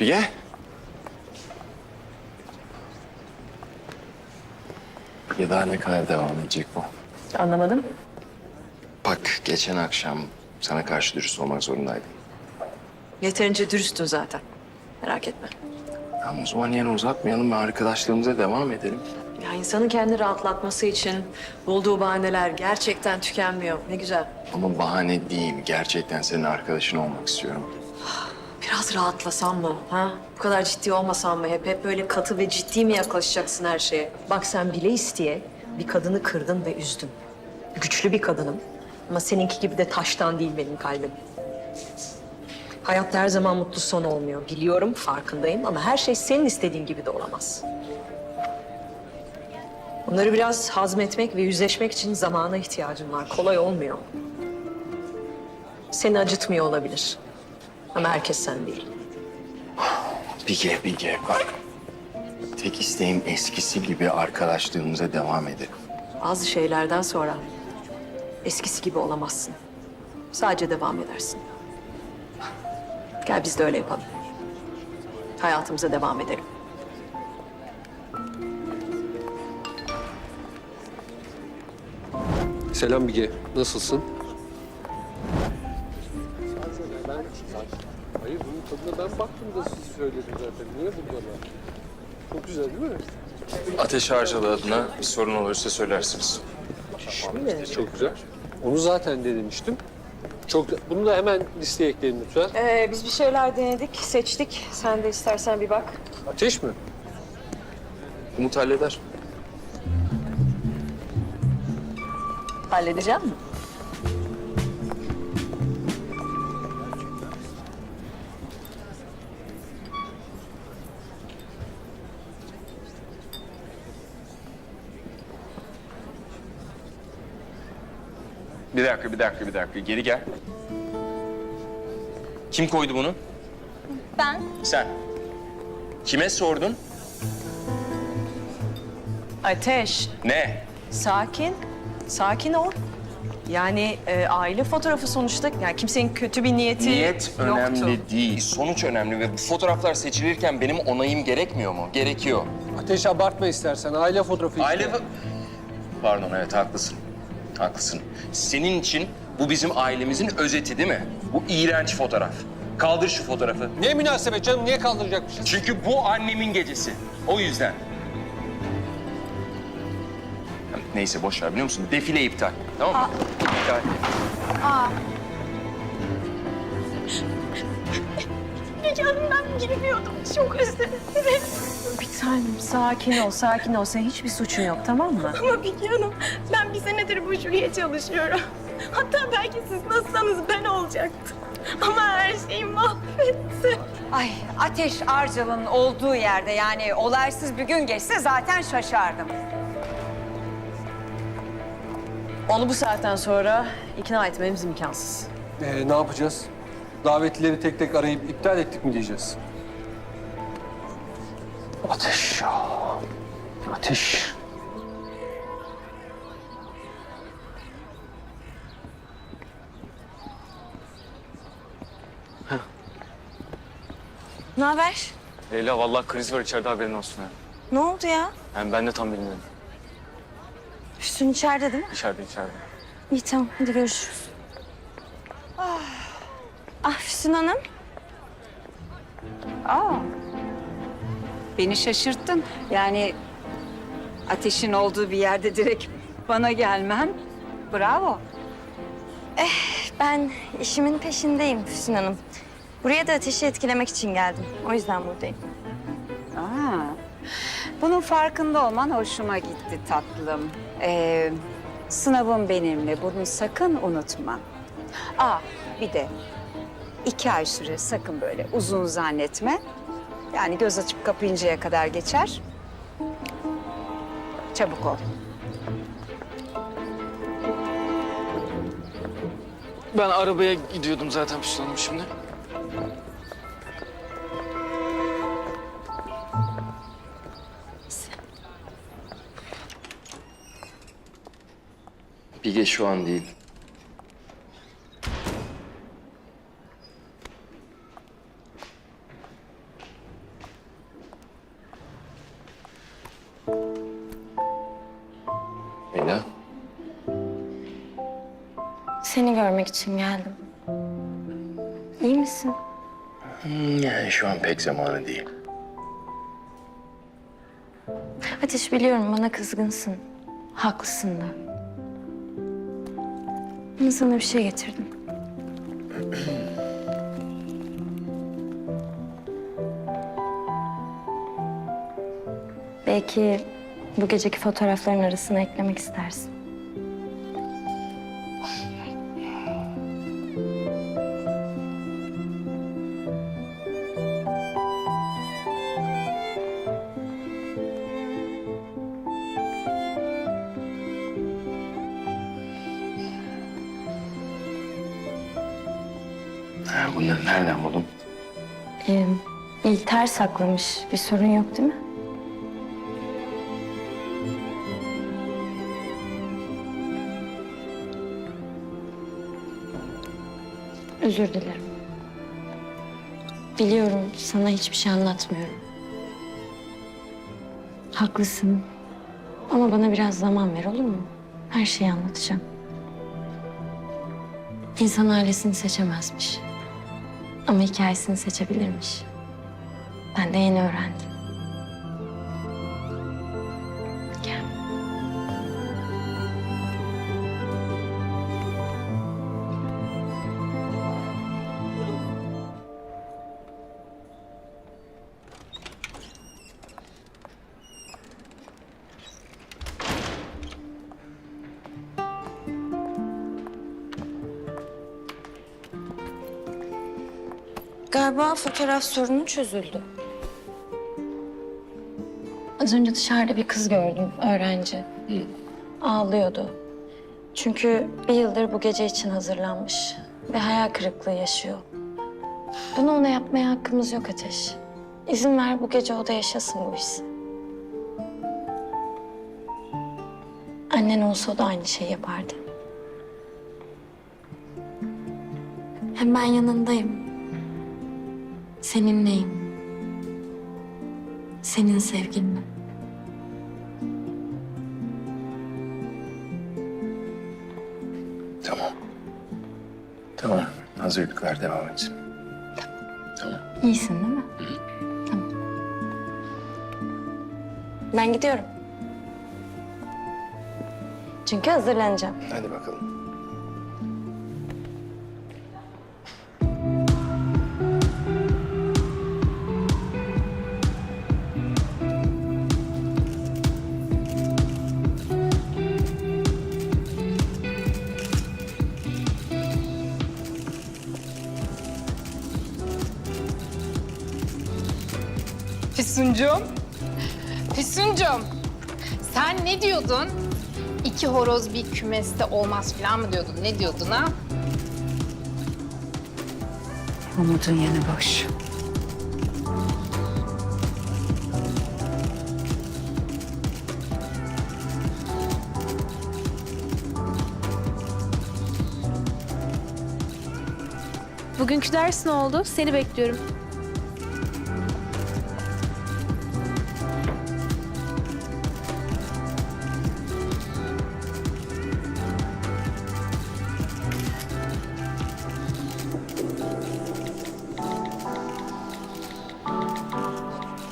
Bilge. Ya daha ne kadar devam edecek bu? Anlamadım. Bak geçen akşam sana karşı dürüst olmak zorundaydım. Yeterince dürüstün zaten. Merak etme. Tamam o zaman yani uzatmayalım ve arkadaşlığımıza devam edelim. Ya insanın kendini rahatlatması için bulduğu bahaneler gerçekten tükenmiyor. Ne güzel. Ama bahane değil. Gerçekten senin arkadaşın olmak istiyorum. Biraz rahatlasan mı? Ha? Bu kadar ciddi olmasan mı? Hep hep böyle katı ve ciddi mi yaklaşacaksın her şeye? Bak sen bile isteye bir kadını kırdın ve üzdün. Güçlü bir kadınım. Ama seninki gibi de taştan değil benim kalbim. Hayatta her zaman mutlu son olmuyor. Biliyorum, farkındayım ama her şey senin istediğin gibi de olamaz. Bunları biraz hazmetmek ve yüzleşmek için zamana ihtiyacım var. Kolay olmuyor. Seni acıtmıyor olabilir. Ama herkes sen değil. Bilge, Bilge bak. Tek isteğim eskisi gibi arkadaşlığımıza devam edelim. Bazı şeylerden sonra eskisi gibi olamazsın. Sadece devam edersin. Gel biz de öyle yapalım. Hayatımıza devam edelim. Selam Bige, nasılsın? Tadına ben baktım da siz söyledin zaten. Niye burada Çok güzel değil mi? Ateş harcalı adına bir sorun olursa söylersiniz. Çok güzel. Onu zaten denemiştim. Çok bunu da hemen listeye ekleyin lütfen. Ee, biz bir şeyler denedik, seçtik. Sen de istersen bir bak. Ateş mi? Umut halleder. Halledeceğim mi? Bir dakika, bir dakika, bir dakika. Geri gel. Kim koydu bunu? Ben Sen. Kime sordun? Ateş, Ne? sakin. Sakin ol. Yani e, aile fotoğrafı sonuçta. Yani kimsenin kötü bir niyeti Niyet yoktu. önemli değil. Sonuç önemli ve bu fotoğraflar seçilirken benim onayım gerekmiyor mu? Gerekiyor. Ateş abartma istersen. Aile fotoğrafı Aile... Pardon, evet haklısın. Haklısın. Senin için bu bizim ailemizin özeti değil mi? Bu iğrenç fotoğraf. Kaldır şu fotoğrafı. Ne münasebet canım, niye kaldıracakmışız? Çünkü bu annemin gecesi. O yüzden. Neyse boş ver biliyor musun? Defile iptal. Tamam mı? İptal. canımdan girmiyordum. Çok özledim. Bir tanem sakin ol, sakin ol. Senin hiçbir suçun yok tamam mı? Ama Bilge Hanım, ben bir senedir bu jüriye çalışıyorum. Hatta belki siz nasılsanız ben olacaktım. Ama her şeyi mahvetti. Ay Ateş Arcal'ın olduğu yerde yani olaysız bir gün geçse zaten şaşardım. Onu bu saatten sonra ikna etmemiz imkansız. Ee, ne yapacağız? Davetlileri tek tek arayıp iptal ettik mi diyeceğiz? Ateş ya. Ateş. Ne haber? Leyla vallahi kriz var içeride haberin olsun ya. Ne oldu ya? Yani ben de tam bilmiyorum. Füsun içeride değil mi? İçeride içeride. İyi tamam, hadi görüşürüz. Ah, ah Füsun Hanım. Aa. Beni şaşırttın. Yani Ateş'in olduğu bir yerde direkt bana gelmen. Bravo. Ben işimin peşindeyim Füsun Hanım. Buraya da ateşi etkilemek için geldim. O yüzden buradayım. Aa. Bunun farkında olman hoşuma gitti tatlım. Ee, sınavım benimle. Bunu sakın unutma. Aa bir de iki ay süre sakın böyle uzun zannetme. Yani göz açıp kapayıncaya kadar geçer. Çabuk ol. Ben arabaya gidiyordum zaten Füsun Hanım şimdi. Bilge şu an değil. Leyla. Seni görmek için geldim. İyi misin? Hmm, yani şu an pek zamanı değil. Ateş biliyorum bana kızgınsın. Haklısın da. Ama sana bir şey getirdim. Belki bu geceki fotoğrafların arasına eklemek istersin. Ha, bunları nereden buldun? Ee, İlter saklamış. Bir sorun yok değil mi? Özür dilerim. Biliyorum sana hiçbir şey anlatmıyorum. Haklısın. Ama bana biraz zaman ver olur mu? Her şeyi anlatacağım. İnsan ailesini seçemezmiş. Ama hikayesini seçebilirmiş. Ben de yeni öğrendim. Fotoğraf sorunu çözüldü. Az önce dışarıda bir kız gördüm, öğrenci. Ağlıyordu. Çünkü bir yıldır bu gece için hazırlanmış ve hayal kırıklığı yaşıyor. Bunu ona yapmaya hakkımız yok Ateş. İzin ver bu gece o da yaşasın bu hissi. Annen olsa da aynı şeyi yapardı. Hem ben yanındayım. Seninleyim. Senin sevgilinle. Tamam. Tamam. Hazırlıklar devam etsin. Tamam. İyisin değil mi? Tamam. Ben gidiyorum. Çünkü hazırlanacağım. Hadi bakalım. Füsuncum. Füsuncum. Sen ne diyordun? İki horoz bir kümeste olmaz falan mı diyordun? Ne diyordun ha? Umut'un yanı boş. Bugünkü ders ne oldu? Seni bekliyorum.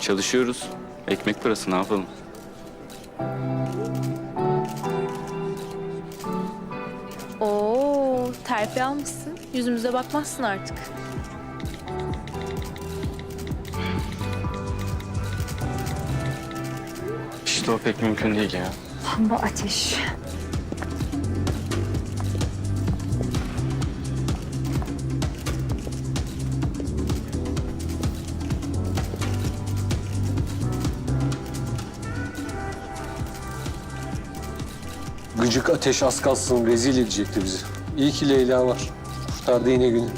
Çalışıyoruz. Ekmek parası ne yapalım? Oo, terfi almışsın. Yüzümüze bakmazsın artık. İşte o pek mümkün değil ya. Bu ateş. Gıcık ateş az kalsın rezil edecekti bizi. İyi ki Leyla var. Kurtardı yine günü.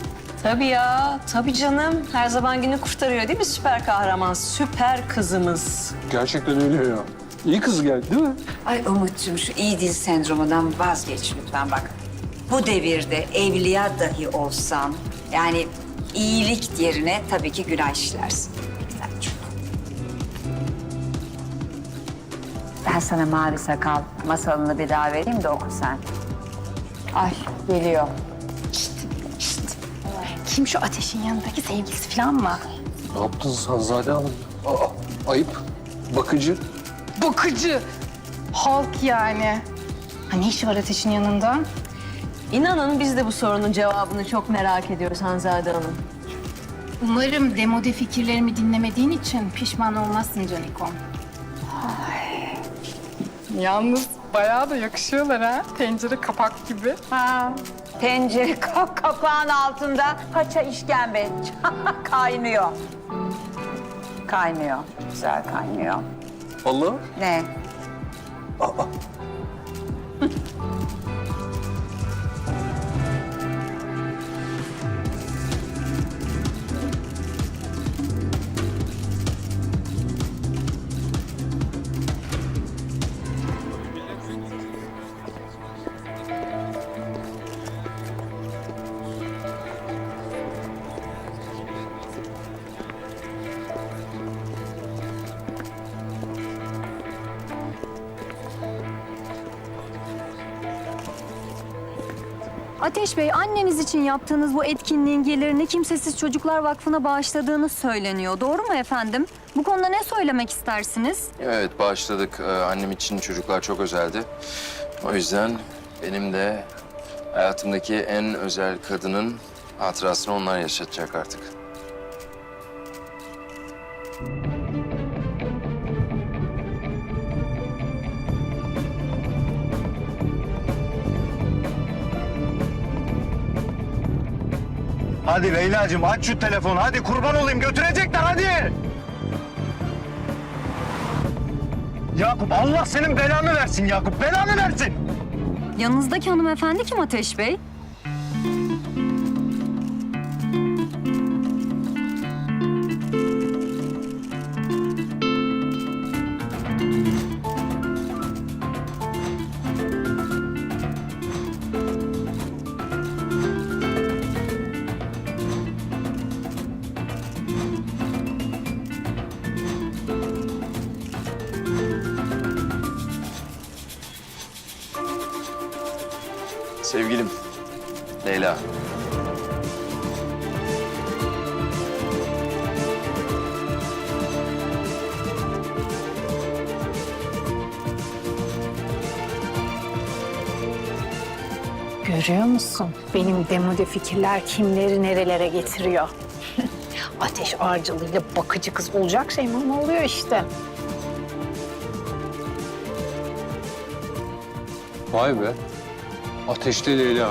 Tabii ya, tabii canım. Her zaman günü kurtarıyor değil mi süper kahraman? Süper kızımız. Gerçekten öyle ya. İyi kız geldi değil mi? Ay Umut'cum şu iyi dil sendromundan vazgeç lütfen bak. Bu devirde evliya dahi olsan yani iyilik yerine tabii ki günah işlersin. Ben sana mavi sakal masalını bir daha vereyim de oku sen. Ay geliyor. Kim şu ateşin yanındaki sevgilisi falan mı? Ne yaptın Sanzade Hanım? Aa, ayıp. Bakıcı. Bakıcı. Halk yani. Ha ne işi var ateşin yanında? İnanın biz de bu sorunun cevabını çok merak ediyoruz Hanzade Hanım. Umarım demode fikirlerimi dinlemediğin için pişman olmazsın Canikom. Yalnız bayağı da yakışıyorlar ha. Tencere kapak gibi. Ha, tencere ka- kapağın altında paça işkembe kaynıyor. Kaynıyor. Güzel kaynıyor. Allah. Ne? Ateş Bey, anneniz için yaptığınız bu etkinliğin gelirini Kimsesiz Çocuklar Vakfı'na bağışladığınız söyleniyor. Doğru mu efendim? Bu konuda ne söylemek istersiniz? Evet başladık. Ee, annem için çocuklar çok özeldi. O yüzden benim de hayatımdaki en özel kadının hatırasını onlar yaşatacak artık. Hadi Leyla'cığım aç şu telefonu. Hadi kurban olayım götürecekler hadi. Yakup Allah senin belanı versin Yakup. Belanı versin. Yanınızdaki hanımefendi kim Ateş Bey? Görüyor musun? Benim demode fikirler kimleri nerelere getiriyor. Ateş arcılığıyla bakıcı kız olacak şey mi? Ne oluyor işte? Vay be. Ha. Leyla.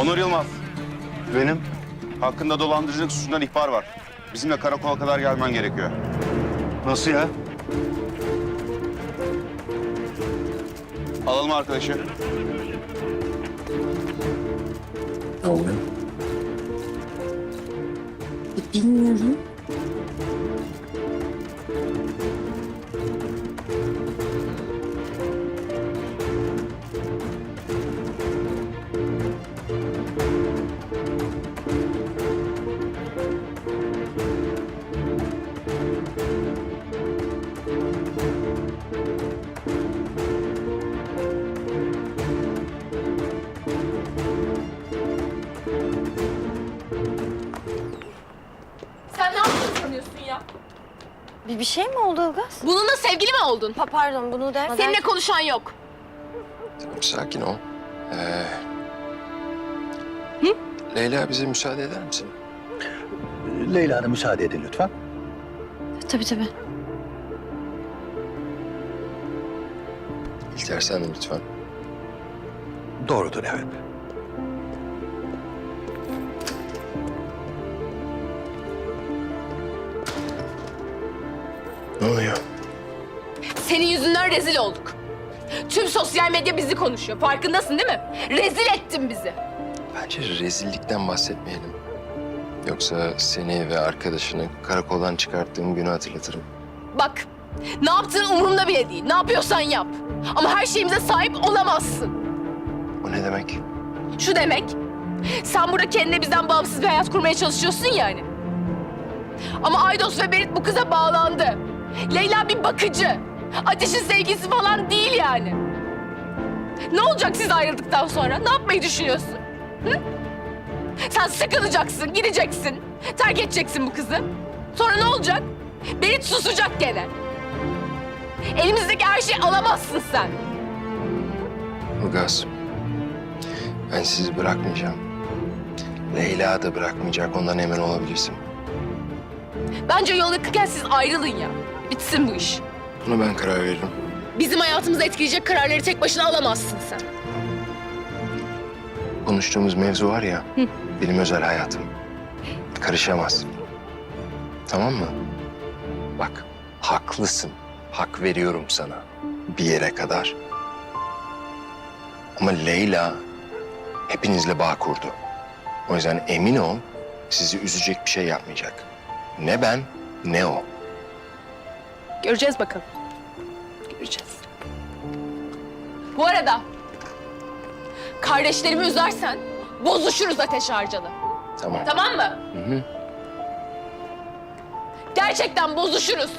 Onur Yılmaz. Benim. Hakkında dolandırıcılık suçundan ihbar var. Bizimle karakola kadar gelmen gerekiyor. Nasıl ya? Alalım arkadaşı. Bilmiyorum. Sen ne Bir, bir şey mi oldu Ilgaz? Bununla sevgili mi oldun? Pa pardon bunu der. Seninle konuşan yok. Tamam, sakin ol. Ee, Leyla bize müsaade eder misin? Leyla Hanım müsaade edin lütfen. Tabii tabii. İlter sen de lütfen. Doğrudur evet. Ne oluyor? Senin yüzünden rezil olduk. Tüm sosyal medya bizi konuşuyor. Farkındasın değil mi? Rezil ettin bizi. Bence rezillikten bahsetmeyelim. Yoksa seni ve arkadaşını karakoldan çıkarttığım günü hatırlatırım. Bak, ne yaptığın umurumda bile değil. Ne yapıyorsan yap. Ama her şeyimize sahip olamazsın. O ne demek? Şu demek, sen burada kendine bizden bağımsız bir hayat kurmaya çalışıyorsun yani. Ama Aydos ve Berit bu kıza bağlandı. Leyla bir bakıcı. Ateşin sevgisi falan değil yani. Ne olacak siz ayrıldıktan sonra? Ne yapmayı düşünüyorsun? Hı? Sen sıkılacaksın, gideceksin. Terk edeceksin bu kızı. Sonra ne olacak? Berit susacak gene. Elimizdeki her şeyi alamazsın sen. Ilgaz, ben sizi bırakmayacağım. Leyla da bırakmayacak, ondan emin olabilirsin. Bence yol yakınken siz ayrılın ya. Bitsin bu iş. Buna ben karar veririm. Bizim hayatımızı etkileyecek kararları tek başına alamazsın sen. Konuştuğumuz mevzu var ya, benim özel hayatım. Karışamaz. Tamam mı? Bak, haklısın. Hak veriyorum sana. Bir yere kadar. Ama Leyla hepinizle bağ kurdu. O yüzden emin ol, sizi üzecek bir şey yapmayacak. Ne ben, ne o. Göreceğiz bakalım. Göreceğiz. Bu arada kardeşlerimi üzersen bozuşuruz ateş harcalı. Tamam. Tamam mı? Hı hı. Gerçekten bozuşuruz.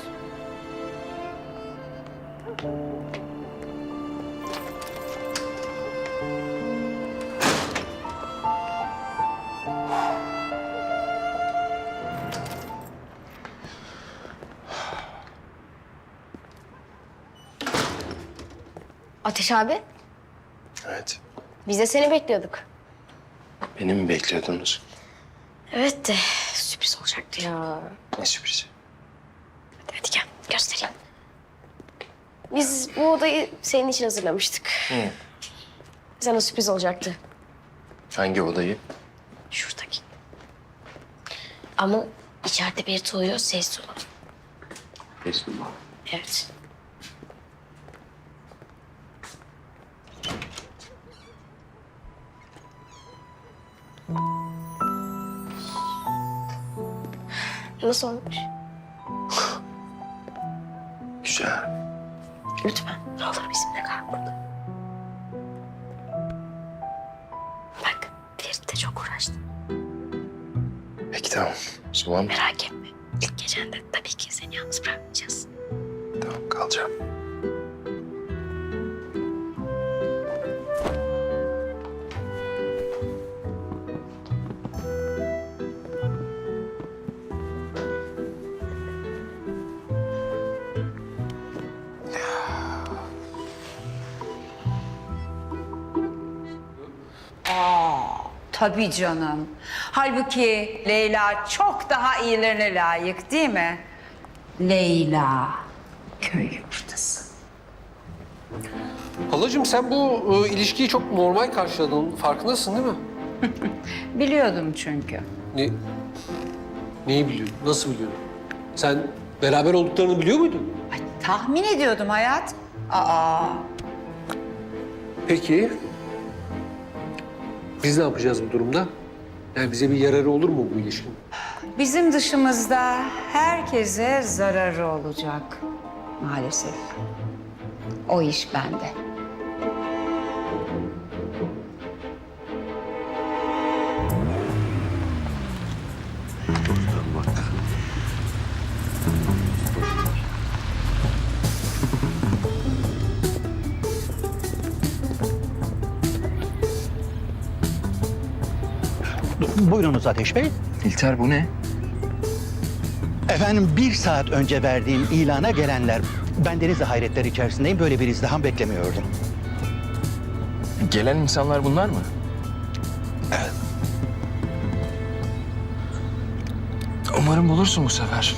Ateş abi, Evet. biz de seni bekliyorduk. Beni mi bekliyordunuz? Evet de sürpriz olacaktı ya. Ne sürprizi? Hadi, hadi gel, göstereyim. Biz bu odayı senin için hazırlamıştık. Sana sürpriz olacaktı. Hangi odayı? Şuradaki. Ama içeride bir uyuyor, ses dolu. Evet. Nasıl olmuş? Güzel. Lütfen ne olur bizimle kal burada. Bak Ferit de çok uğraştı. Peki tamam. O zaman Merak etme. İlk gecende tabii ki seni yalnız bırakmayacağız. tamam kalacağım. Tabii canım. Halbuki Leyla çok daha iyilerine layık değil mi? Leyla, köy yumurtası. Halacığım sen bu e, ilişkiyi çok normal karşıladın. Farkındasın değil mi? Biliyordum çünkü. Ne? Neyi biliyorsun? Nasıl biliyorsun? Sen beraber olduklarını biliyor muydun? Ay, tahmin ediyordum hayat. Aa, Peki. Biz ne yapacağız bu durumda? Yani bize bir yararı olur mu bu ilişkinin? bizim dışımızda herkese zararı olacak maalesef. O iş bende. Buyurunuz Ateş Bey. İlter bu ne? Efendim bir saat önce verdiğim ilana gelenler. Ben deniz de hayretler içerisindeyim. Böyle bir izdiham beklemiyordum. Gelen insanlar bunlar mı? Evet. Umarım bulursun bu sefer.